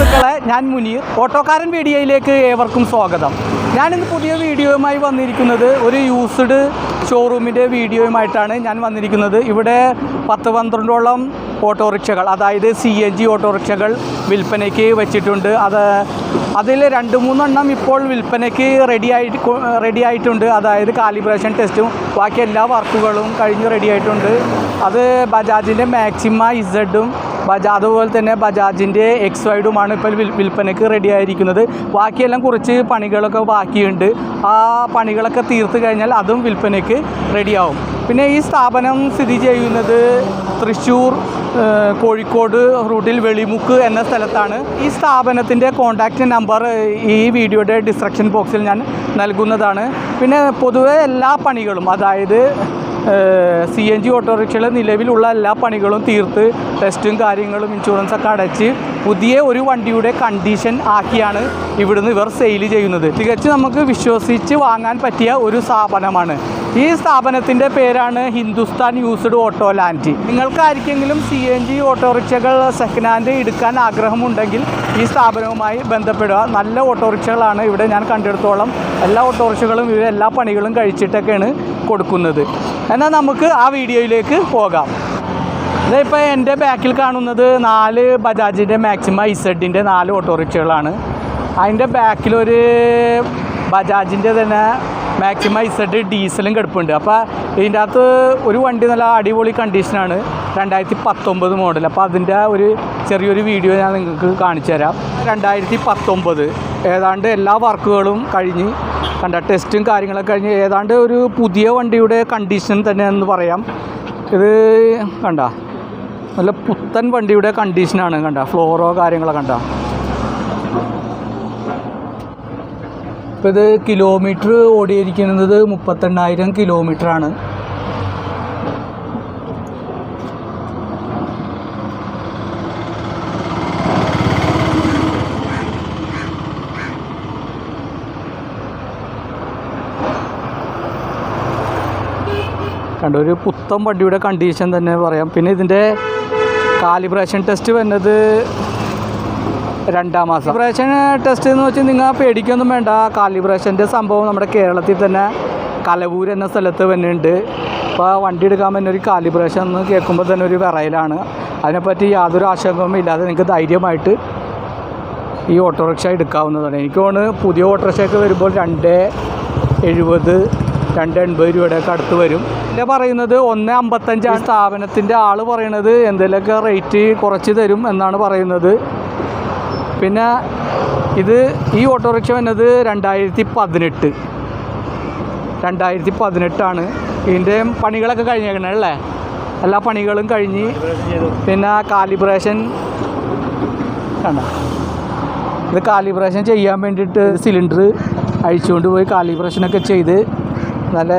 സുഹൃത്തുക്കളെ ഞാൻ മുനീർ. ഓട്ടോക്കാരൻ വീഡിയോയിലേക്ക് ഏവർക്കും സ്വാഗതം. ഞാനിന്ന് പുതിയ വീഡിയോയുമായി വന്നിരിക്കുന്നത് ഒരു യൂസ്ഡ് ഷോറൂമിന്റെ വീഡിയോയുമായിട്ടാണ് ഞാൻ വന്നിരിക്കുന്നത്. ഇവിടെ പത്ത് പന്ത്രണ്ടോളം ഓട്ടോറിക്ഷകൾ അതായത് സി എൻ ജി ഓട്ടോറിക്ഷകൾ വിൽപ്പനയ്ക്ക് വെച്ചിട്ടുണ്ട്. അത് അതിൽ രണ്ട് മൂന്നെണ്ണം ഇപ്പോൾ വിൽപ്പനയ്ക്ക് റെഡി ആയിട്ട് റെഡി ആയിട്ടുണ്ട്. അതായത് കാലിബ്രേഷൻ ടെസ്റ്റും ബാക്കി എല്ലാ വർക്കുകളും കഴിഞ്ഞ് റെഡി ആയിട്ടുണ്ട്. അത് ബജാജിന്റെ മാക്സിമ ഇസഡും ബജാ അതുപോലെ തന്നെ ബജാജിന്റെ എക്സ് വൈഡുമാണ് ഇപ്പോൾ വിൽ വിൽപ്പനയ്ക്ക് റെഡി ആയിരിക്കുന്നത്. ബാക്കിയെല്ലാം കുറച്ച് പണികളൊക്കെ ബാക്കിയുണ്ട്. ആ പണികളൊക്കെ തീർത്ത് കഴിഞ്ഞാൽ അതും വിൽപ്പനയ്ക്ക് റെഡിയാവും പിന്നെ ഈ സ്ഥാപനം സ്ഥിതി ചെയ്യുന്നത് തൃശ്ശൂർ കോഴിക്കോട് റൂട്ടിൽ വെളിമുക്ക് എന്ന സ്ഥലത്താണ്. ഈ സ്ഥാപനത്തിന്റെ കോൺടാക്റ്റ് നമ്പർ ഈ വീഡിയോയുടെ ഡിസ്ക്രിപ്ഷൻ ബോക്സിൽ ഞാൻ നൽകുന്നതാണ്. പിന്നെ പൊതുവെ എല്ലാ പണികളും അതായത് സി എൻ ജി ഓട്ടോറിക്ഷയിൽ നിലവിലുള്ള എല്ലാ പണികളും തീർത്ത് ടെസ്റ്റും കാര്യങ്ങളും ഇൻഷുറൻസ് ഒക്കെ അടച്ച് പുതിയ ഒരു വണ്ടിയുടെ കണ്ടീഷൻ ആക്കിയാണ് ഇവിടുന്ന് ഇവർ സെയിൽ ചെയ്യുന്നത്. തികച്ചും നമുക്ക് വിശ്വസിച്ച് വാങ്ങാൻ പറ്റിയ ഒരു സ്ഥാപനമാണ്. ഈ സ്ഥാപനത്തിന്റെ പേരാണ് ഹിന്ദുസ്ഥാൻ യൂസ്ഡ് ഓട്ടോ ലാൻഡ് നിങ്ങൾക്കാർക്കെങ്കിലും സി എൻ ജി ഓട്ടോറിക്ഷകൾ സെക്കൻഡ് ഹാൻഡ് എടുക്കാൻ ആഗ്രഹമുണ്ടെങ്കിൽ ഈ സ്ഥാപനവുമായി ബന്ധപ്പെടുക. നല്ല ഓട്ടോറിക്ഷകളാണ് ഇവിടെ ഞാൻ കണ്ടെടുത്തോളം എല്ലാ ഓട്ടോറിക്ഷകളും ഇവർ എല്ലാ പണികളും കഴിച്ചിട്ടൊക്കെയാണ് കൊടുക്കുന്നത്. എന്നാൽ നമുക്ക് ആ വീഡിയോയിലേക്ക് പോകാം. ഇതിപ്പോൾ എന്റെ ബാക്കിൽ കാണുന്നത് നാല് ബജാജിന്റെ മാക്സിമം ഇസഡിന്റെ നാല് ഓട്ടോറിക്ഷകളാണ്. അതിന്റെ ബാക്കിലൊരു ബജാജിന്റെ തന്നെ മാക്സിമം ഇസഡ് ഡീസലും കിടപ്പുണ്ട്. അപ്പോൾ ഇതിന്റെ അകത്ത് ഒരു വണ്ടി നല്ല അടിപൊളി കണ്ടീഷനാണ് രണ്ടായിരത്തി പത്തൊമ്പത് മോഡൽ അപ്പോൾ അതിന്റെ ഒരു ചെറിയൊരു വീഡിയോ ഞാൻ നിങ്ങൾക്ക് കാണിച്ചു തരാം രണ്ടായിരത്തി പത്തൊമ്പത് ഏതാണ്ട് എല്ലാ വർക്കുകളും കഴിഞ്ഞ് കണ്ട ടെസ്റ്റും കാര്യങ്ങളൊക്കെ കഴിഞ്ഞ് ഏതാണ്ട് ഒരു പുതിയ വണ്ടിയുടെ കണ്ടീഷൻ തന്നെ എന്ന് പറയാം. ഇത് കണ്ട നല്ല പുത്തൻ വണ്ടിയുടെ കണ്ടീഷനാണ് കണ്ട ഫ്ലോറോ കാര്യങ്ങളൊക്കെ കണ്ട. ഇപ്പോൾ ഇത് കിലോമീറ്റർ ഓടിയിരിക്കുന്നത് മുപ്പത്തെണ്ണായിരം കിലോമീറ്ററാണ് കണ്ട? ഒരു പുത്തൻ വണ്ടിയുടെ കണ്ടീഷൻ തന്നെ പറയാം. പിന്നെ ഇതിന്റെ കാലിബ്രേഷൻ ടെസ്റ്റ് വരുന്നത് രണ്ടാം മാസം. കാലിബ്രേഷൻ ടെസ്റ്റ് എന്ന് വെച്ചാൽ നിങ്ങൾ പേടിക്കൊന്നും വേണ്ട. കാലിബ്രേഷന്റെ സംഭവം നമ്മുടെ കേരളത്തിൽ തന്നെ കലവൂർ എന്ന സ്ഥലത്ത് വരുന്നുണ്ട് അപ്പോൾ വണ്ടി എടുക്കാൻ തന്നെ ഒരു കാലിബ്രേഷൻ എന്ന് കേൾക്കുമ്പോൾ തന്നെ ഒരു വിറയിലാണ്. അതിനെപ്പറ്റി യാതൊരു ആശങ്കവും ഇല്ലാതെ നിങ്ങൾക്ക് ധൈര്യമായിട്ട് ഈ ഓട്ടോറിക്ഷ എടുക്കാവുന്നതാണ്. എനിക്ക് തോന്നുന്നു പുതിയ ഓട്ടോറിക്ഷയൊക്കെ വരുമ്പോൾ രണ്ട് എഴുപത് രണ്ട് എൺപത് രൂപയുടെയൊക്കെ അടുത്ത് വരും. പിന്നെ പറയുന്നത് ഒന്ന് അമ്പത്തഞ്ചാണ് സ്ഥാപനത്തിന്റെ ആൾ പറയണത് എന്തെങ്കിലുമൊക്കെ റേറ്റ് കുറച്ച് തരും എന്നാണ് പറയുന്നത്. പിന്നെ ഇത് ഈ ഓട്ടോറിക്ഷ വന്നത് രണ്ടായിരത്തി പതിനെട്ട്. രണ്ടായിരത്തി പതിനെട്ടാണ്. ഇതിന്റെ പണികളൊക്കെ കഴിഞ്ഞേക്കണല്ലേ എല്ലാ പണികളും കഴിഞ്ഞ് പിന്നെ കാലിബ്രേഷൻ കണ്ട ഇത് കാലിബ്രേഷൻ ചെയ്യാൻ വേണ്ടിയിട്ട് സിലിണ്ടർ അഴിച്ചുകൊണ്ട് പോയി കാലിബ്രേഷനൊക്കെ ചെയ്ത് നല്ല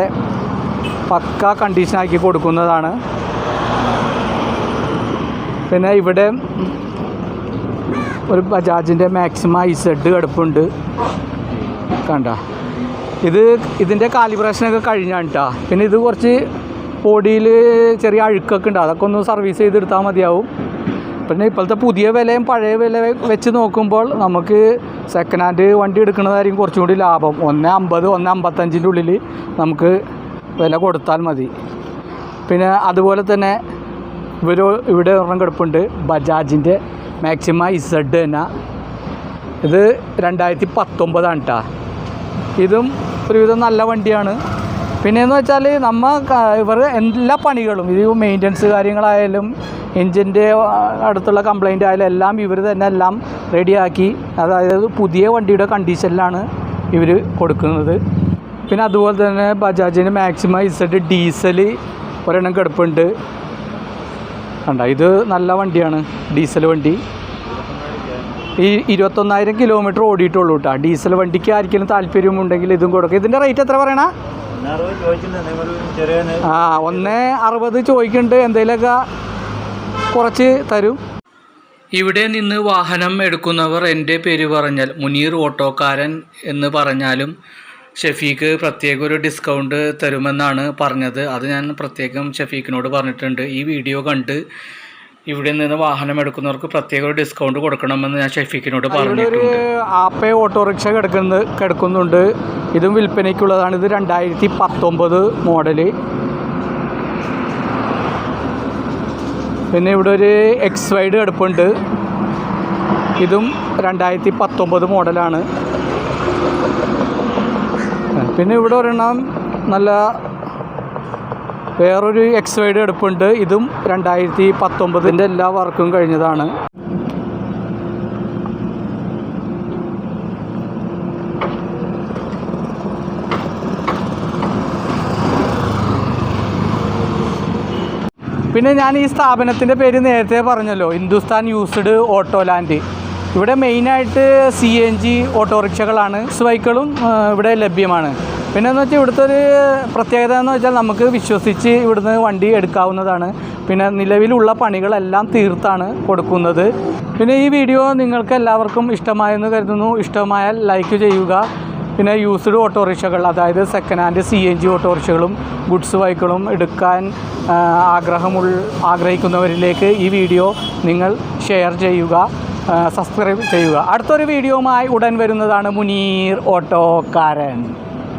പക്ക കണ്ടീഷനാക്കി കൊടുക്കുന്നതാണ്. പിന്നെ ഇവിടെ ഒരു ബജാജിന്റെ മാക്സിമം ഐ സെഡ് കിടപ്പുണ്ട്. കണ്ട? ഇത് ഇതിന്റെ കാലിബ്രേഷനൊക്കെ കഴിഞ്ഞാണ് കേട്ടോ പിന്നെ ഇത് കുറച്ച് ബോഡിയിൽ ചെറിയ അഴുക്കൊക്കെ ഉണ്ട്. അതൊക്കെ ഒന്ന് സർവീസ് ചെയ്തെടുത്താൽ മതിയാവും. പിന്നെ ഇപ്പോഴത്തെ പുതിയ വിലയും പഴയ വില വെച്ച് നോക്കുമ്പോൾ നമുക്ക് സെക്കൻഡ് ഹാൻഡ് വണ്ടി എടുക്കുന്നതായിരിക്കും കുറച്ചും കൂടി ലാഭം. ഒന്ന് അമ്പത് ഒന്ന് അമ്പത്തഞ്ചിന്റെ ഉള്ളിൽ നമുക്ക് വില കൊടുത്താൽ മതി. പിന്നെ അതുപോലെ തന്നെ ഇവർ ഇവിടെ ഒരെണ്ണം കിടപ്പുണ്ട്. ബജാജിന്റെ മാക്സിമ ഇസഡ് തന്നെ ഇത് രണ്ടായിരത്തി പത്തൊമ്പതാണ് കേട്ടോ ഇതും ഒരുവിധം നല്ല വണ്ടിയാണ്. പിന്നെയെന്ന് വെച്ചാൽ നമ്മൾ ഇവർ എല്ലാ പണികളും ഇത് മെയിന്റനൻസ് കാര്യങ്ങളായാലും എൻജിന്റെ അടുത്തുള്ള കംപ്ലൈന്റ് ആയാലും എല്ലാം ഇവർ തന്നെ എല്ലാം റെഡിയാക്കി അതായത് പുതിയ വണ്ടിയുടെ കണ്ടീഷനിലാണ് ഇവർ കൊടുക്കുന്നത്. പിന്നെ അതുപോലെ തന്നെ ബജാജിന് മാക്സിമം ഇസഡ് ഡീസൽ ഒരെണ്ണം കിടപ്പുണ്ട്. കണ്ട? ഇത് നല്ല വണ്ടിയാണ് ഡീസൽ വണ്ടി. ഈ ഇരുപത്തൊന്നായിരം കിലോമീറ്റർ ഓടിയിട്ടുള്ളൂ കേട്ടോ ഡീസൽ വണ്ടിക്ക് ആർക്കെങ്കിലും താല്പര്യമുണ്ടെങ്കിൽ ഇതും കൊടുക്കുക ഇതിന്റെ റേറ്റ് എത്ര പറയണ? ആ ഒന്ന് അറുപത് ചോദിക്കുന്നുണ്ട് എന്തെങ്കിലുമൊക്കെ കുറച്ച് തരും. ഇവിടെ നിന്ന് വാഹനം എടുക്കുന്നവർ എന്റെ പേര് പറഞ്ഞാൽ മുനീർ ഓട്ടോക്കാരൻ എന്ന് പറഞ്ഞാലും ഷെഫീക്ക് പ്രത്യേക ഒരു ഡിസ്കൗണ്ട് തരുമെന്നാണ് പറഞ്ഞത്. അത് ഞാൻ പ്രത്യേകം ഷെഫീക്കിനോട് പറഞ്ഞിട്ടുണ്ട്. ഈ വീഡിയോ കണ്ട് ഇവിടെ നിന്ന് വാഹനം എടുക്കുന്നവർക്ക് പ്രത്യേക ഒരു ഡിസ്കൗണ്ട് കൊടുക്കണമെന്ന് ഞാൻ ഷെഫീക്കിനോട് പറഞ്ഞിട്ടുണ്ട്. ആപ്പേ ഓട്ടോറിക്ഷ കിടക്കുന്നത് കിടക്കുന്നുണ്ട്. ഇതും വിൽപ്പനയ്ക്കുള്ളതാണ്. ഇത് രണ്ടായിരത്തി പത്തൊമ്പത് മോഡൽ പിന്നെ ഇവിടെ ഒരു എക്സ് വൈഡ് കിടപ്പുണ്ട് ഇതും രണ്ടായിരത്തി പത്തൊമ്പത് മോഡലാണ്. പിന്നെ ഇവിടെ ഒരെണ്ണം നല്ല വേറൊരു എക്സ് വൈഡ് എടുപ്പുണ്ട് ഇതും രണ്ടായിരത്തി പത്തൊമ്പതിന്റെ എല്ലാ വർക്കും കഴിഞ്ഞതാണ്. പിന്നെ ഞാൻ ഈ സ്ഥാപനത്തിന്റെ പേര് നേരത്തെ പറഞ്ഞല്ലോ ഹിന്ദുസ്ഥാൻ യൂസ്ഡ് ഓട്ടോ ലാൻഡ് ഇവിടെ മെയിനായിട്ട് സി എൻ ജി ഓട്ടോറിക്ഷകളാണ് ബൈക്കുകളും ഇവിടെ ലഭ്യമാണ്. പിന്നെ എന്ന് വെച്ചാൽ ഇവിടുത്തെ ഒരു പ്രത്യേകത എന്ന് വെച്ചാൽ നമുക്ക് വിശ്വസിച്ച് ഇവിടുന്ന് വണ്ടി എടുക്കാവുന്നതാണ്. പിന്നെ നിലവിലുള്ള പണികളെല്ലാം തീർത്താണ് കൊടുക്കുന്നത്. പിന്നെ ഈ വീഡിയോ നിങ്ങൾക്ക് എല്ലാവർക്കും ഇഷ്ടമായെന്ന് കരുതുന്നു. ഇഷ്ടമായാൽ ലൈക്ക് ചെയ്യുക പിന്നെ യൂസ്ഡ് ഓട്ടോറിക്ഷകൾ അതായത് second hand C N G ഓട്ടോറിക്ഷകളും goods ബൈക്കുകളും എടുക്കാൻ ആഗ്രഹമുള്ള ആഗ്രഹിക്കുന്നവരിലേക്ക് ഈ വീഡിയോ നിങ്ങൾ ഷെയർ ചെയ്യുക സബ്സ്ക്രൈബ് ചെയ്യുക. അടുത്തൊരു വീഡിയോയുമായി ഉടൻ വരുന്നതാണ് മുനീർ ഓട്ടോക്കാരൻ.